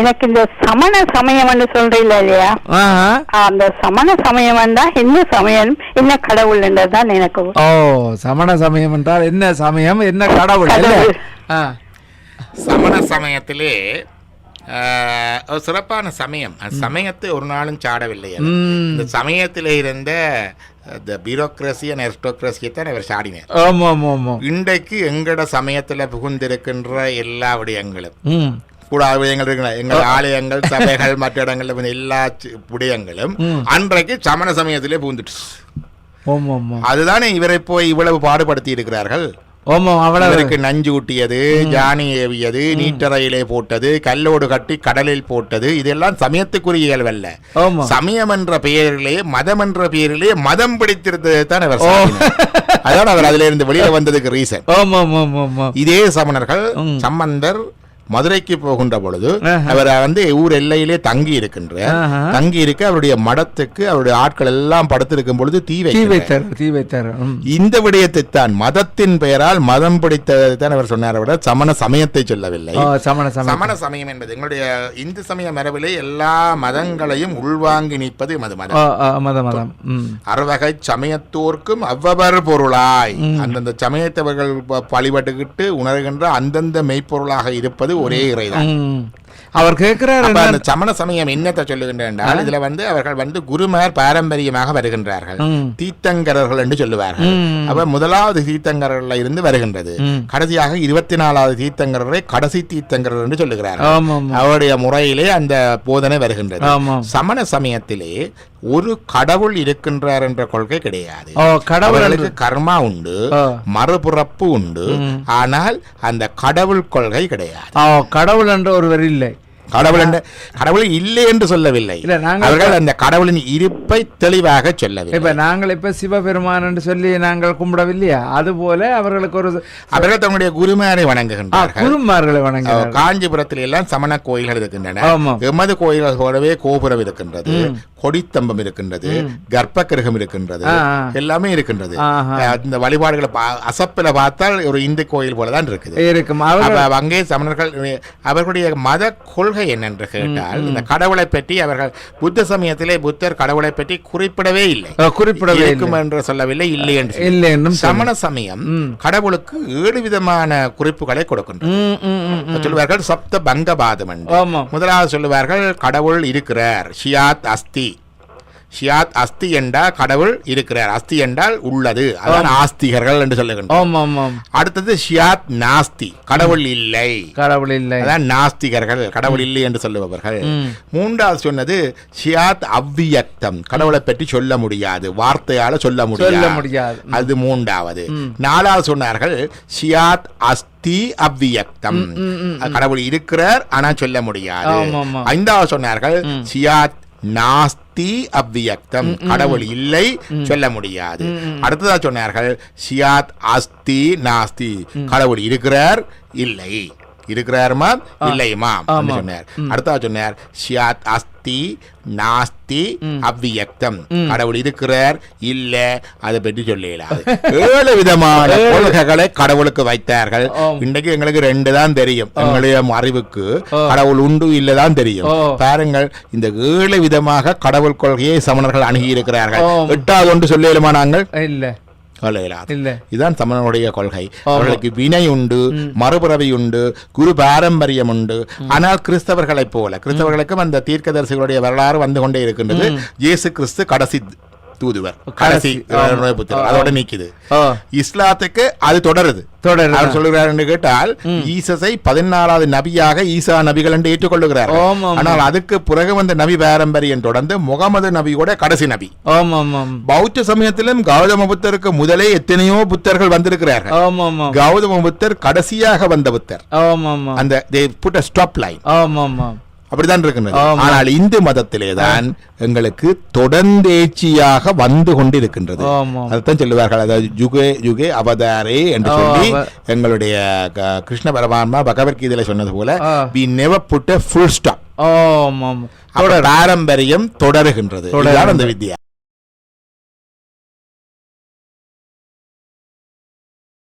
எனக்கு இந்த சமண சமயம்னு சொல்றீங்க இல்லையா. அந்த சமண சமயம் தான் என்ன சமயம்? என்ன கடவுள்ன்றதுதான் எனக்கு. ஓ சமண சமயம் என்றால் என்ன சமயம்? என்ன கடவுள்? கடவுள். சமண சமயத்திலே ஒரு சிறப்பான சமயம். அந்த சமயத்தை ஒரு நாளும் சாடவில்லை. இந்த சமயத்திலே இருந்த இந்த பியூரோக்ரஸி அண்ட் அரிஸ்டோக்ரஸியை தான் இவர் சாடினார். ஆமா ஆமா ஆமா இன்றைக்கு எங்கட சமயத்துல புகுந்திருக்கின்ற எல்லா விடயங்களும். கூட விடயங்கள் இருக்கிற எங்கள் ஆலயங்கள் சபைகள் மற்ற இடங்கள்ல எல்லா விடயங்களும் அன்றைக்கு சமண சமயத்திலே ஆமா அதுதானே இவரை போய் இவ்வளவு பாடுபடுத்தி இருக்கிறார்கள். இவருக்கு நஞ்சு ஊட்டியது ஜானி ஏவியது நீட்டறையிலே போட்டது கல்லோடு கட்டி கடலில் போட்டது இதெல்லாம் சமயத்துக்குரிய இயல்பல்ல. சமயம் என்ற பெயரிலே மதம் என்ற பெயரிலே மதம் பிடித்திருந்தது தான் அவர். அதான் அவர் அதுல இருந்து வெளியில வந்ததுக்கு ரீசன் இதே சமணர்கள். சம்பந்தர் மதுரைக்கு போகின்ற பொழுது. அவர் வந்து ஊர் எல்லையிலே தங்கி இருக்கின்ற. தங்கி இருக்க அவருடைய மடத்துக்கு அவருடைய ஆட்கள் எல்லாம் படுத்திருக்கும் பொழுது தீ வைத்தார் தீ வைத்தார். இந்த விடயத்தை தான் மதத்தின் பெயரால் மதம் பிடித்ததை தான் அவர் சொன்னார் விட சமண சமயத்தை சொல்லவில்லை. சமண சமயம் சமண சமயம் என்பது எங்களுடைய இந்து சமய மரபிலே எல்லா மதங்களையும் உள்வாங்கி நிற்பது மது மதம். அறுவகை சமயத்தோர்க்கும் அவ்வவர் பொருளாய். அந்தந்த சமயத்தவர்கள் வழிபட்டுக்கிட்டு உணர்கின்ற அந்தந்த மெய்ப்பொருளாக இருப்பது ஒரே இறைதான். அவர் கேட்கிறார்? அந்த சமண சமயம் என்னத்தை சொல்லுகின்ற என்றால் இதுல வந்து அவர்கள் வந்து குருமார் பாரம்பரியமாக வருகின்றார்கள். தீர்த்தங்கரர்கள் என்று சொல்லுவார்கள். அப்ப முதலாவது தீர்த்தங்கரர்ல இருந்து வருகின்றது. கடைசியாக இருபத்தி நாலாவது தீர்த்தங்கரரை கடைசி தீர்த்தங்கரர் என்று சொல்லுகிறார்கள் ஆமா அவருடைய முறையிலே அந்த போதனை வருகின்றது சமண சமயத்திலே ஒரு கடவுள் இருக்கின்றார் என்ற கொள்கை கிடையாது. ஓ கடவுள் அவர்களுக்கு கர்மா உண்டு. மறுபிறப்பு உண்டு. ஆனால் அந்த கடவுள் கொள்கை கிடையாது. கடவுள் என்ற ஒருவர் இல்லை. கடவுள் கடவுள் இல்லை என்று சொல்லவில்லை. அவர்கள் அந்த கடவுளின் இருப்பை தெளிவாக சொல்லவில்லை. இப்ப நாங்கள் இப்ப சிவபெருமான் என்று சொல்லி நாங்கள் கும்பிடவில்லையா? அது போல அவர்களுக்கு ஒரு அவர்கள் தங்களுடைய குருமாரை வணங்குகின்றார்கள். குருமார்களை வணங்குகிறார் காஞ்சிபுரத்தில் எல்லாம் சமண கோயில்கள் இருக்கின்றன. எமது கோயில்கள் போலவே கோபுரம் இருக்கின்றது கொடித்தம்பம் இருக்கின்றது கர்ப்பகிரகம் இருக்கின்றது ஆ, ஆ. எல்லாமே இருக்கின்றது. இந்த வழிபாடுகளை அசப்பில பார்த்தால் ஒரு இந்து கோயில் போல தான் இருக்குது. இருக்கும். அங்கே சமணர்கள் அவர்களுடைய மத கொள்கை என்னென்று கேட்டால் இந்த கடவுளை பற்றி அவர்கள் புத்த சமயத்திலே புத்தர் கடவுளை பற்றி குறிப்பிடவே இல்லை. குறிப்பிடவே இருக்கும் என்று சொல்லவில்லை இல்லை என்று. இல்லை என்னும் சமண சமயம் கடவுளுக்கு ஏழு விதமான குறிப்புகளை ம். சொல்லுவார்கள் சப்த பங்கபாதம் என்று. முதலாவது சொல்லுவார்கள் கடவுள் இருக்கிறார் ஷியாத் அஸ்தி. ஷியாத் அஸ்தி என்றால் கடவுள் இருக்கிறார். அஸ்தி என்றால் உள்ளது. அதான் ஆஸ்திகர்கள் என்று சொல்லுகின்றோம் அடுத்தது ஷியாத் நாஸ்தி. கடவுள் இல்லை. கடவுள் இல்லை. அதான் நாஸ்திகர்கள். கடவுள் இல்லை என்று சொல்லுபவர்கள். மூன்றாவது சொன்னது ஷியாத் அவ்வியக்தம். கடவுளை பற்றி சொல்ல முடியாது. வார்த்தையால சொல்ல முடியாது. அது மூன்றாவது. நாலாவது சொன்னார்கள் ஷியாத் அஸ்தி அவ்வியக்தம். கடவுள் இருக்கிறார் ஆனா சொல்ல முடியாது. ஐந்தாவது சொன்னார்கள் ஷியாத் நாஸ்தி. அவ்வியக்தம். கடவுள் இல்லை சொல்ல முடியாது. அடுத்ததா சொன்னார்கள் ஷியாத் அஸ்தி நாஸ்தி. கடவுள் இருக்கிறார் இல்லை. இருக்கிறாருமா? இல்லையுமா? சொன்னார். அடுத்ததா சொன்னார் ஷியாத் அஸ்தி நாஸ்தி அவ்வியக்தம். கடவுள் இருக்கிறார் இல்ல அதை பற்றி சொல்லலாது ஏழு விதமான கொள்கைகளை கடவுளுக்கு வைத்தார்கள். ஆம். இன்றைக்கு எங்களுக்கு ரெண்டு தான் தெரியும். எங்களுடைய அறிவுக்கு கடவுள் உண்டு இல்லதான் தெரியும். பாருங்கள் இந்த ஏழு விதமாக கடவுள் கொள்கையை சமணர்கள் அணுகி இருக்கிறார்கள். எட்டாவது ஒன்று சொல்லிடுமா நாங்கள்? இல்ல. சொல்ல இயலாது. இதுதான் சமணனுடைய கொள்கை. அவர்களுக்கு வினை உண்டு மறுபிறவி உண்டு குரு பாரம்பரியம் உண்டு. ஆனால் கிறிஸ்தவர்களைப் போல கிறிஸ்தவர்களுக்கும் அந்த தீர்க்கதரிசிகளுடைய வரலாறு வந்து கொண்டே இருக்கின்றது. இயேசு கிறிஸ்து கடைசி தூதுவர் கடைசி ஆமா. அதோட நீக்குது. இஸ்லாத்துக்கு அது தொடருது. அவர் சொல்லுகிறார் என்று கேட்டால் ஈசஸை பதினாலாவது நபியாக ஈசா நபிகள் என்று ஏற்றுக்கொள்ளுகிறார். ஆனால் அதுக்கு பிறகு வந்த நபி பாரம்பரியம் தொடர்ந்து முகமது நபியோட கடைசி நபி. ஆமா பௌத்த சமயத்திலும் கௌதம புத்தருக்கு முதலே எத்தனையோ புத்தர்கள் வந்திருக்கிறார்கள். ஆமா கௌதம புத்தர் கடைசியாக வந்த புத்தர். ஆமா ஆமாம். அந்த they put அப்படிதான் இருக்கின்றது. ஆனால் இந்து மதத்திலே தான் எங்களுக்கு தொடர்ந்தேச்சியாக வந்து கொண்டிருக்கின்றது. ஆமா. அதுதான் சொல்லுவார்கள். அதாவது யுகே யுகே அவதாரே என்று சொல்லி எங்களுடைய கிருஷ்ண பரமாத்மா பகவத்கீதையில சொன்னது போல. We never put a full stop. ஆமா ஆமா. அப்ப பாரம்பரியம் தொடருகின்றது. அந்த வித்யா.